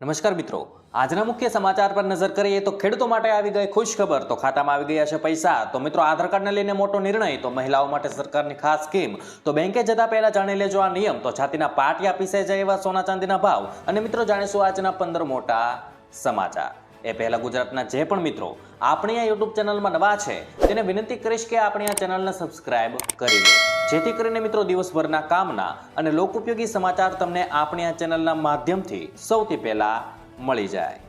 નમસ્કાર મિત્રો. આજના મુખ્ય સમાચાર પર નજર કરીએ તો ખેડૂતો માટે આવી ગઈ ખુશ ખબર. તો ખાતામાં આવી ગયા છે પૈસા. તો મિત્રો, આધાર કાર્ડને લઈને મોટો નિર્ણય. તો મહિલાઓ માટે સરકારની ખાસ સ્કીમ. તો બેંકે જતા પહેલા જાણી લેજો આ નિયમ. તો છાતીના પાટિયા પીસે જાય એવા સોના ચાંદીના ભાવ. અને મિત્રો, જાણીશું આજના પંદર મોટા સમાચાર. એ પહેલા ગુજરાતના જે પણ મિત્રો, આપણી આ યુટ્યુબ ચેનલમાં નવા છે, તેને વિનંતી કરીશ કે આપણી આ ચેનલને સબસ્ક્રાઇબ કરી લો. જેથી કરીને મિત્રો દિવસભરના કામના અને લોકોપયોગી સમાચાર તમને આપણી આ ચેનલના માધ્યમથી સૌથી પહેલા મળી જાય.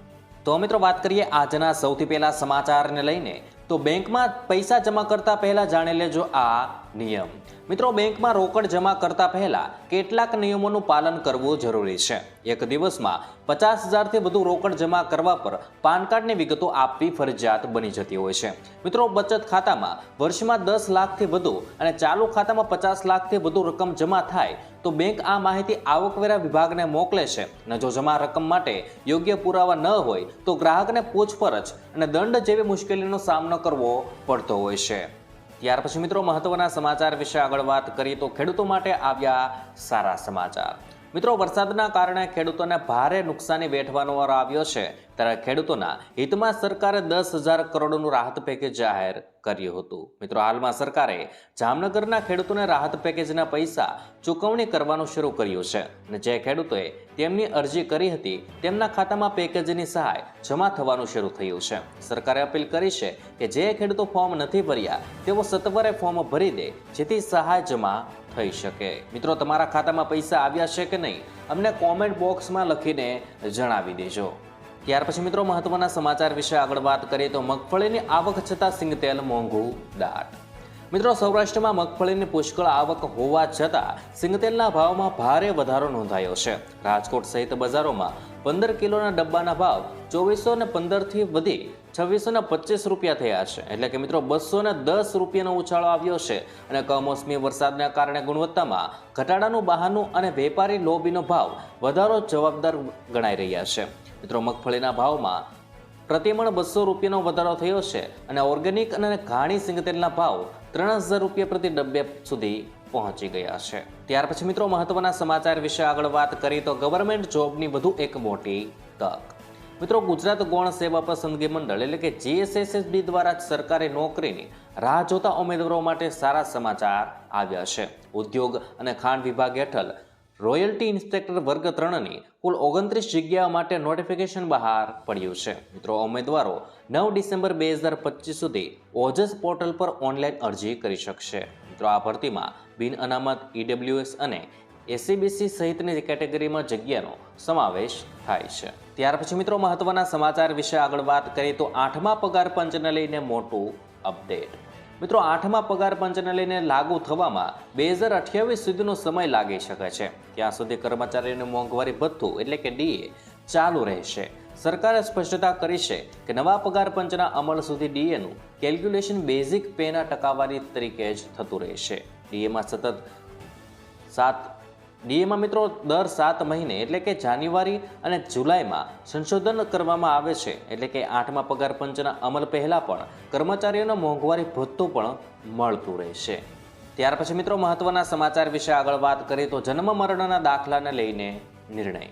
તો મિત્રો વાત કરીએ આજના સૌથી પહેલા સમાચારને લઈને. તો બેંકમાં પૈસા જમા કરતા પહેલા જાણી લેજો આ નિયમ. મિત્રો, બેંકમાં રોકડ જમા કરતા પહેલા કેટલાક નિયમોનું પાલન કરવું જરૂરી છે. એક દિવસમાં પચાસ હજારથી વધુ રોકડ જમા કરવા પર પાન કાર્ડની વિગતો આપવી ફરજિયાત બની જતી હોય છે. મિત્રો, બચત ખાતામાં વર્ષમાં દસ લાખથી વધુ અને ચાલુ ખાતામાં પચાસ લાખથી વધુ રકમ જમા થાય તો બેંક આ માહિતી આવકવેરા વિભાગને મોકલે છે. અને જો જમા રકમ માટે યોગ્ય પુરાવા ન હોય તો ગ્રાહકને પૂછપરછ અને દંડ જેવી મુશ્કેલીનો સામનો કરવો પડતો હોય છે. ત્યાર પછી મિત્રો મહત્વના સમાચાર વિશે આગળ વાત કરીએ તો ખેડૂતો માટે આવ્યા સારા સમાચાર. મિત્રો વરસાદના કારણે ખેડૂતોને ભારે નુકસાની વેઠવાનો વાર આવ્યો છે. ત્યારે ખેડૂતોના હિતમાં સરકારે દસ હજાર કરોડનું રાહત પેકેજ જાહેર કર્યું હતું. મિત્રો, હાલમાં સરકારે જામનગરના ખેડૂતોને રાહત પેકેજના પૈસા ચૂકવણી કરવાનું શરૂ કર્યું છે અને જે ખેડૂતોએ તેમની અરજી કરી હતી, તેમના ખાતામાં પેકેજની સહાય જમા થવાનું શરૂ થયું છે. સરકારે અપીલ કરી છે કે જે ખેડૂતો ફોર્મ નથી ભર્યા, તેઓ સત્વરે ફોર્મ ભરી દે, જેથી સહાય જમા થઈ શકે. મિત્રો, તમારા ખાતામાં પૈસા આવ્યા છે કે નહીં? અમને કોમેન્ટ બોક્સમાં લખીને જણાવી દેજો. ત્યાર પછી મિત્રો મહત્વના સમાચાર વિશે આગળ વાત કરીએ તો મગફળીની આવક છતાં સિંગતેલ મોંઘું દાટ. મિત્રો સૌરાષ્ટ્રમાં મગફળીની પુષ્કળ આવક હોવા છતાં સિંગતેલના ભાવમાં ભારે વધારો નોંધાયો છે. રાજકોટ સહિત બજારોમાં પંદર કિલોના ડબ્બાના ભાવ ચોવીસો ને પંદરથી વધી છવ્વીસો ને પચીસ રૂપિયા થયા છે. એટલે કે મિત્રો બસો ને દસ રૂપિયાનો ઉછાળો આવ્યો છે અને કમોસમી વરસાદના કારણે ગુણવત્તામાં ઘટાડાનું બહાનું અને વેપારી લોબીનો ભાવ વધારો જવાબદાર ગણાઈ રહ્યા છે. મિત્રો, મગફળીના ભાવમાં પ્રતિમણ બસો રૂપિયાનો વધારો થયો છે અને ઓર્ગેનિક અને ઘાણી સિંગતેલના ભાવ ત્રણ હજાર રૂપિયા પ્રતિ ડબ્બે સુધી પહોંચી ગયા છે. ત્યાર પછી મિત્રો, મહત્વના સમાચાર વિશે આગળ વાત કરી તો ગવર્મેન્ટ જોબની વધુ એક મોટી તક. મિત્રો, ગુજરાત ગૌણ સેવા પસંદગી મંડળ એટલે કે જીએસએસએસબી દ્વારા સરકારી નોકરીની રાહ જોતા ઉમેદવારો માટે સારા સમાચાર આવ્યા છે. ઉદ્યોગ અને ખાણ વિભાગ હેઠળ રોયલ્ટી ઇન્સ્પેક્ટર વર્ગ ત્રણની કુલ ઓગણત્રીસ જગ્યાઓ માટે નોટિફિકેશન બહાર પડ્યું છે. મિત્રો, ઉમેદવારો નવ ડિસેમ્બર બે હજાર પચીસ સુધી ઓજસ પોર્ટલ પર ઓનલાઈન અરજી કરી શકશે. મિત્રો, આ ભરતીમાં બિન અનામત ઈડબ્લ્યુએસ અને એસીબીસી સહિતની કેટેગરીમાં જગ્યાનો સમાવેશ થાય છે. ત્યાર પછી મિત્રો, મહત્વના સમાચાર વિશે આગળ વાત કરીએ તો આઠમા પગાર પંચને લઈને મોટું અપડેટ. મિત્રો, આઠમા પગાર પંચને લઈને લાગુ થવામાં બે હજાર અઠ્યાવીસ સુધીનો સમય લાગી શકે છે. ત્યાં સુધી કર્મચારીઓનું મોંઘવારી ભથ્થું એટલે કે ડીએ ચાલુ રહેશે. સરકારે સ્પષ્ટતા કરી છે કે નવા પગાર પંચના અમલ સુધી ડીએનું કેલ્ક્યુલેશન બેઝિક પેના ટકાવારી તરીકે જ થતું રહેશે. ડીએમાં સતત સાત ડીએમાં મિત્રો દર સાત મહિને, એટલે કે જાન્યુઆરી અને જુલાઈમાં સંશોધન કરવામાં આવે છે. એટલે કે આઠમા પગાર પંચના અમલ પહેલાં પણ કર્મચારીઓનો મોંઘવારી ભથ્થું પણ મળતું રહેશે. ત્યાર પછી મિત્રો મહત્વના સમાચાર વિશે આગળ વાત કરીએ તો જન્મ મરણના દાખલાને લઈને નિર્ણય.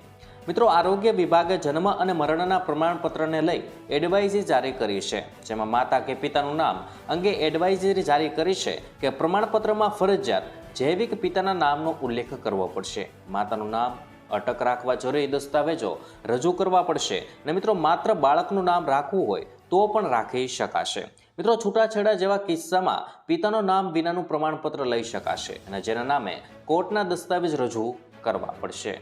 મિત્રો, આરોગ્ય વિભાગે જન્મ અને મરણના પ્રમાણપત્રને લઈ એડવાઇઝરી જારી કરી છે, જેમાં માતા કે પિતાનું નામ અંગે એડવાઇઝરી જારી કરી છે કે પ્રમાણપત્રમાં ફરજિયાત જૈવિક પિતાના નામનો ઉલ્લેખ કરવો પડશે. માતાનું નામ અટક રાખવા જરૂરી દસ્તાવેજો રજૂ કરવા પડશે અને મિત્રો, માત્ર બાળકનું નામ રાખવું હોય તો પણ રાખી શકાશે. મિત્રો, છૂટાછેડા જેવા કિસ્સામાં પિતાનું નામ વિનાનું પ્રમાણપત્ર લઈ શકાશે અને જેના નામે કોર્ટના દસ્તાવેજ રજૂ કરવા પડશે.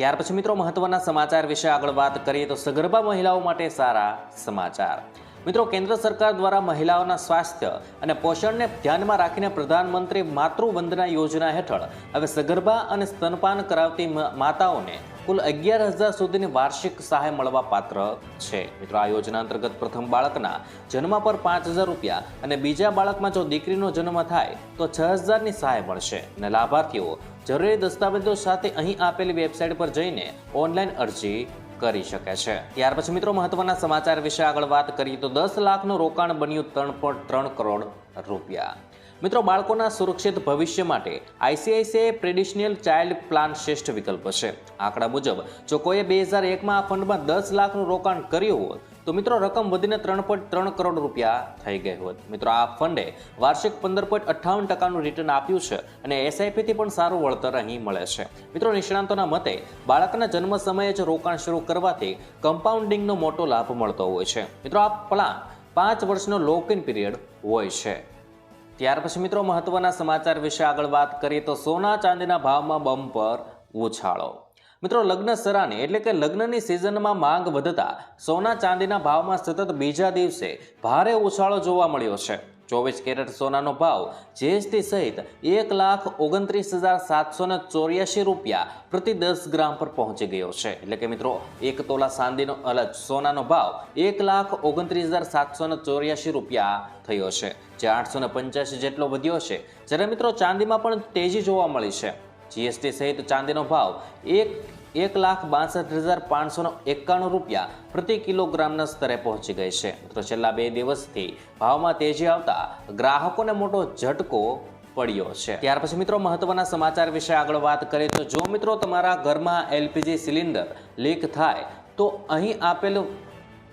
ત્યાર પછી મિત્રો મહત્વના સમાચાર વિશે આગળ વાત કરીએ તો સગર્ભા મહિલાઓ માટે સારા સમાચાર. મિત્રો, કેન્દ્ર સરકાર દ્વારા મહિલાઓના સ્વાસ્થ્ય અને પોષણને ધ્યાનમાં રાખીને પ્રધાનમંત્રી માતૃવંદના યોજના હેઠળ હવે સગર્ભા અને સ્તનપાન કરાવતી માતાઓને કુલ અગિયાર હજાર સુધીની વાર્ષિક સહાય મળવા પાત્ર છે. મિત્રો, આ યોજના અંતર્ગત પ્રથમ બાળકના જન્મ પર પાંચ હજાર રૂપિયા અને બીજા બાળકમાં જો દીકરીનો જન્મ થાય તો છ હજારની સહાય મળશે અને લાભાર્થીઓ જરૂરી દસ્તાવેજો સાથે અહીં આપેલી વેબસાઇટ પર જઈને ઓનલાઈન અરજી કરી શકે છે. ત્યાર પછી મિત્રો મહત્વના સમાચાર વિશે આગળ વાત કરીએ તો દસ લાખનું રોકાણ બન્યું ત્રણ ત્રણ કરોડ રૂપિયા. મિત્રો બાળકોના સુરક્ષિત ભવિષ્ય માટે આઈસીઆઈસીઆઈ પ્રેડિશનલ ચાઇલ્ડ પ્લાન શ્રેષ્ઠ વિકલ્પ છે. આંકડા મુજબ, જો કોઈએ બે હજાર એકમાં આ ફંડમાં દસ લાખનું રોકાણ કર્યું હોત તો મિત્રો, રકમ વધીને ત્રણ પોઈન્ટ ત્રણ કરોડ રૂપિયા થઈ ગઈ હોત. મિત્રો, આ ફંડે વાર્ષિક પંદર પોઈન્ટ અઠ્ઠાવન ટકાનું રિટર્ન આપ્યું છે અને એસઆઈપીથી પણ સારું વળતર અહીં મળે છે. મિત્રો, નિષ્ણાંતોના મતે, બાળકના જન્મ સમયે જ રોકાણ શરૂ કરવાથી કમ્પાઉન્ડિંગનો મોટો લાભ મળતો હોય છે. મિત્રો, આ પ્લાન પાંચ વર્ષનો લોક ઇન પીરિયડ હોય છે. ત્યાર પછી મિત્રો, મહત્વના સમાચાર વિશે આગળ વાત કરીએ તો સોના ચાંદીના ભાવમાં બમ્પર ઉછાળો. મિત્રો, લગ્ન સરાની એટલે કે લગ્નની સિઝનમાં માંગ વધતા સોના ચાંદીના ભાવમાં સતત બીજા દિવસે ભારે ઉછાળો જોવા મળ્યો છે. ચોવીસ કેરેટ સોનાનો ભાવ જીએસટી સહિત એક લાખ ઓગણત્રીસ હજાર સાતસો ને ચોર્યાસી રૂપિયા પ્રતિ દસ ગ્રામ પર પહોંચી ગયો છે. એટલે કે મિત્રો, એક તોલા ચાંદીનો અલગ સોનાનો ભાવ એક લાખ ઓગણત્રીસ હજાર સાતસો ને ચોર્યાસી રૂપિયા થયો છે. જે આઠસો ને પંચ્યાસી જેટલો વધ્યો છે. જ્યારે મિત્રો, ચાંદીમાં પણ તેજી જોવા મળી છે. જીએસટી સહિત ચાંદીનો ભાવ એક એક લાખ બાસઠ હજાર પાંચસો એકાણું રૂપિયા પ્રતિ કિલોગ્રામના સ્તરે પહોંચી ગઈ છે. મિત્રો, છેલ્લા બે દિવસથી ભાવમાં તેજી આવતા ગ્રાહકોને મોટો ઝટકો પડ્યો છે. ત્યાર પછી મિત્રો, મહત્વના સમાચાર વિશે આગળ વાત કરીએ તો જો મિત્રો તમારા ઘરમાં એલપીજી સિલિન્ડર લીક થાય તો અહીં આપેલું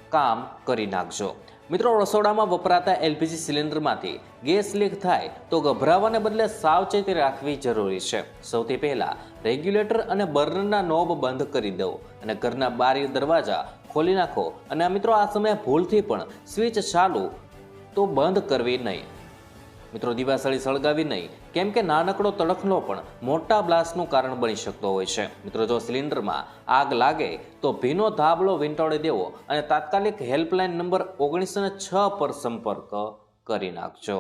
કામ કરી નાખજો. મિત્રો, રસોડામાં વપરાતા એલપીજી સિલિન્ડરમાંથી ગેસ લીક થાય તો ગભરાવાને બદલે સાવચેતી રાખવી જરૂરી છે. સૌથી પહેલાં રેગ્યુલેટર અને બર્નરના નોબ બંધ કરી દો અને ઘરના બારી દરવાજા ખોલી નાખો. અને મિત્રો, આ સમયે ભૂલથી પણ સ્વિચ ચાલુ તો બંધ કરવી નહીં. મિત્રો, દિવાસળી સળગાવી નહીં. કેમ કે નાનકડો તડકનો પણ મોટા બ્લાસ્ટનું કારણ બની શકતો હોય છે. મિત્રો, જો સિલિન્ડરમાં આગ લાગે, તો ભીનો ધાબળો વીંટોળી દેવો અને તાત્કાલિક હેલ્પલાઇન નંબર ઓગણીસો છ પર સંપર્ક કરી નાખજો.